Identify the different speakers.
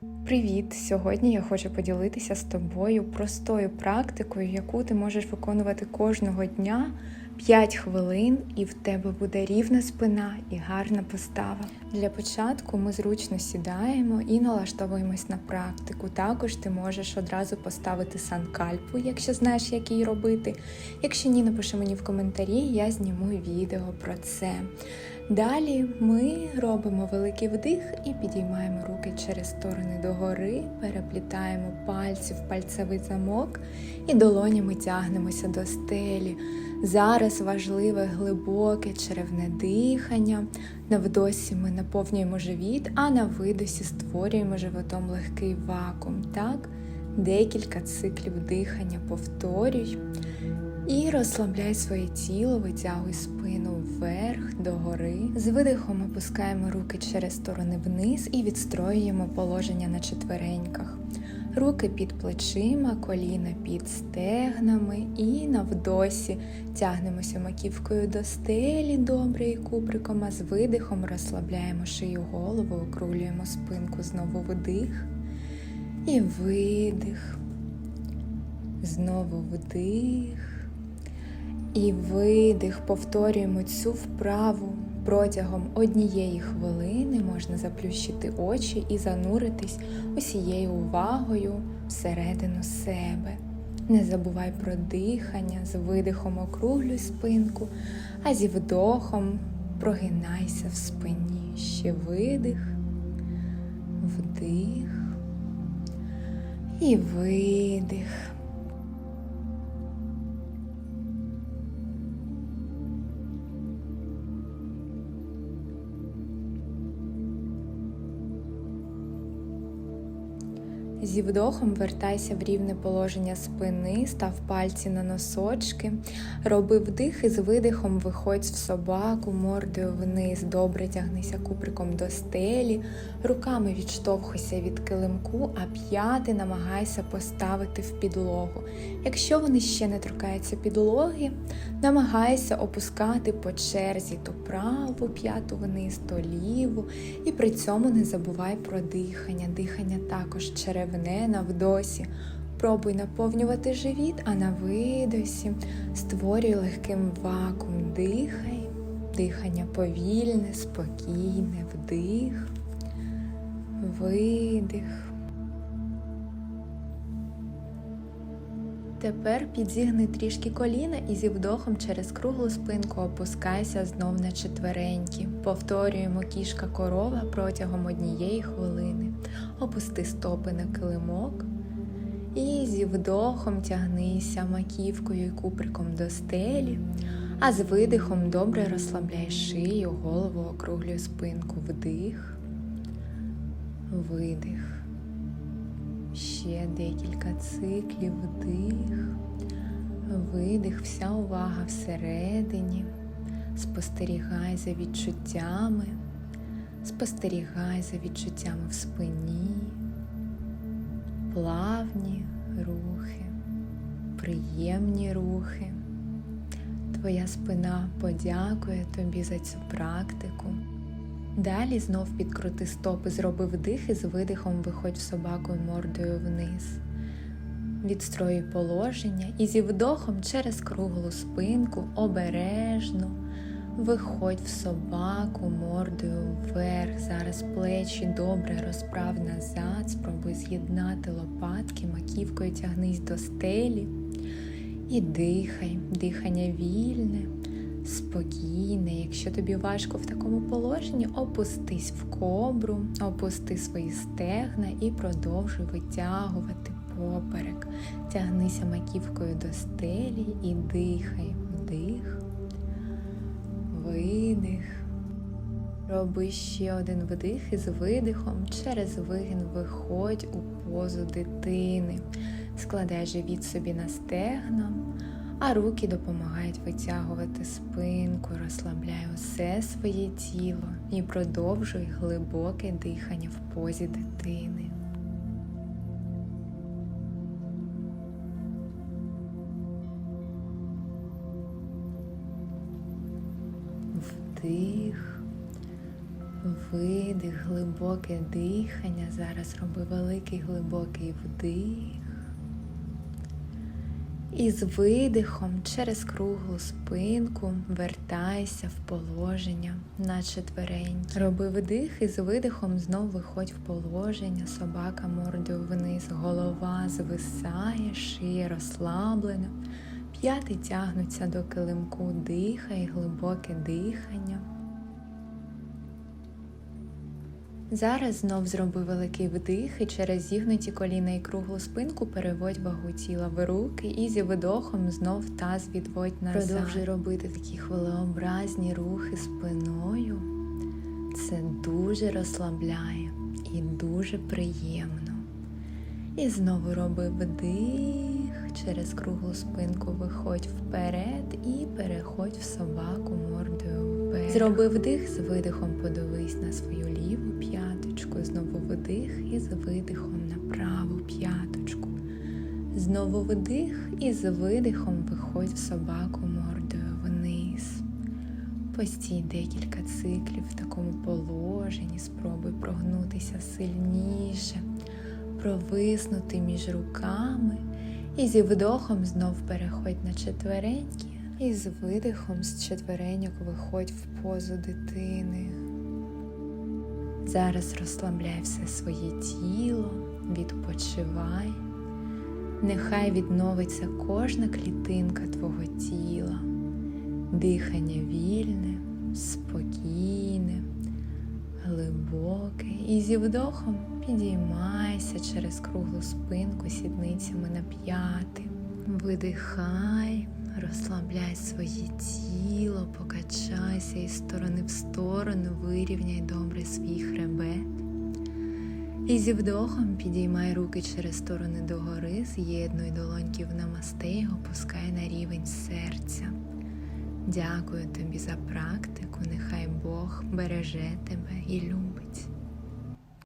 Speaker 1: Привіт! Сьогодні я хочу поділитися з тобою простою практикою, яку ти можеш виконувати кожного дня 5 хвилин, і в тебе буде рівна спина і гарна постава. Для початку ми зручно сідаємо і налаштовуємось на практику. Також ти можеш одразу поставити санкальпу, якщо знаєш, як її робити. Якщо ні, напиши мені в коментарі, я зніму відео про це. Далі ми робимо великий вдих і підіймаємо руки через сторони догори, переплітаємо пальці в пальцевий замок і долонями тягнемося до стелі. Зараз важливе глибоке черевне дихання. На вдосі ми наповнюємо живіт, а на видосі створюємо животом легкий вакуум. Так, декілька циклів дихання повторюй. І розслабляй своє тіло, витягуй спину вверх догори. З видихом опускаємо руки через сторони вниз і відстроюємо положення на четвереньках. Руки під плечима, коліна під стегнами і на вдосі тягнемося маківкою до стелі добре і куприком, а з видихом розслабляємо шию голову, округлюємо спинку, знову вдих і видих. Знову вдих. І видих, повторюємо цю вправу протягом однієї хвилини можна заплющити очі і зануритись усією увагою всередину себе. Не забувай про дихання, з видихом округлюй спинку, а зі вдохом прогинайся в спині. Ще видих, вдих і видих. Зі вдохом вертайся в рівне положення спини, став пальці на носочки, роби вдих і з видихом виходь в собаку, мордою вниз, добре тягнися куприком до стелі, руками відштовхуйся від килимку, а п'яти намагайся поставити в підлогу. Якщо вони ще не торкаються підлоги, намагайся опускати по черзі то праву п'яту вниз, то ліву, і при цьому не забувай про дихання. Дихання також черевне на вдосі. Пробуй наповнювати живіт, а на видосі створюй легким вакуум. Дихай, дихання повільне, спокійне, вдих, видих. Тепер підзігни трішки коліна і зі вдохом через круглу спинку опускайся знов на четверенькі. Повторюємо кішка корова протягом однієї хвилини. Опусти стопи на килимок. І зі вдохом тягнися маківкою і куприком до стелі, а з видихом добре розслабляй шию, голову, округлюй спинку. Вдих, видих. Ще декілька циклів вдих, видих, вся увага всередині. Спостерігай за відчуттями, спостерігай за відчуттями в спині, плавні рухи, приємні рухи. Твоя спина подякує тобі за цю практику. Далі знов підкрути стопи, зроби вдих і з видихом виходь в собаку мордою вниз. Відстрої положення і зі вдохом через круглу спинку обережно виходь в собаку мордою вверх. Зараз плечі добре розправ назад, спробуй з'єднати лопатки, маківкою тягнись до стелі і дихай, дихання вільне спокійне. Якщо тобі важко в такому положенні, опустись в кобру, опусти свої стегна і продовжуй витягувати поперек. Тягнися маківкою до стелі і дихай. Вдих, видих. Роби ще один вдих із видихом. Через вигін виходь у позу дитини. Складай живіт собі на стегна а руки допомагають витягувати спинку, розслабляй усе своє тіло і продовжуй глибоке дихання в позі дитини. Вдих, Видих, глибоке дихання. Зараз роби великий глибокий вдих. І з видихом через круглу спинку вертайся в положення на четвереньки. Роби вдих і з видихом знов виходь в положення. Собака мордою вниз, голова звисає, шия розслаблена. П'яти тягнуться до килимку, дихай, глибоке дихання. Зараз знов зроби великий вдих і через зігнуті коліна і круглу спинку переводь вагу тіла в руки і зі видохом знов таз відводь назад. Продовжуй робити такі хвилеобразні рухи спиною. Це дуже розслабляє і дуже приємно. І знову роби вдих, через круглу спинку виходь вперед і переходь в собаку мордою вверх. Зроби вдих з видихом, подивись на свою ліву знову вдих і з видихом на праву п'яточку. Знову вдих і з видихом виходь в собаку мордою вниз. Постій декілька циклів в такому положенні, спробуй прогнутися сильніше, провиснути між руками. І зі вдохом знов переходь на четвереньки. І з видихом з четвереньок виходь в позу дитини. Зараз розслабляй все своє тіло, відпочивай. Нехай відновиться кожна клітинка твого тіла, дихання вільне, спокійне, глибоке. І зі вдохом підіймайся через круглу спинку сідницями на п'яти. Видихай, розслабляй своє тіло, покачайся із сторони в сторону, вирівняй добре свій хребет. І зі вдохом підіймай руки через сторони догори, з'єднуй долоньки в намасте і опускай на рівень серця. Дякую тобі за практику, нехай Бог береже тебе і любить.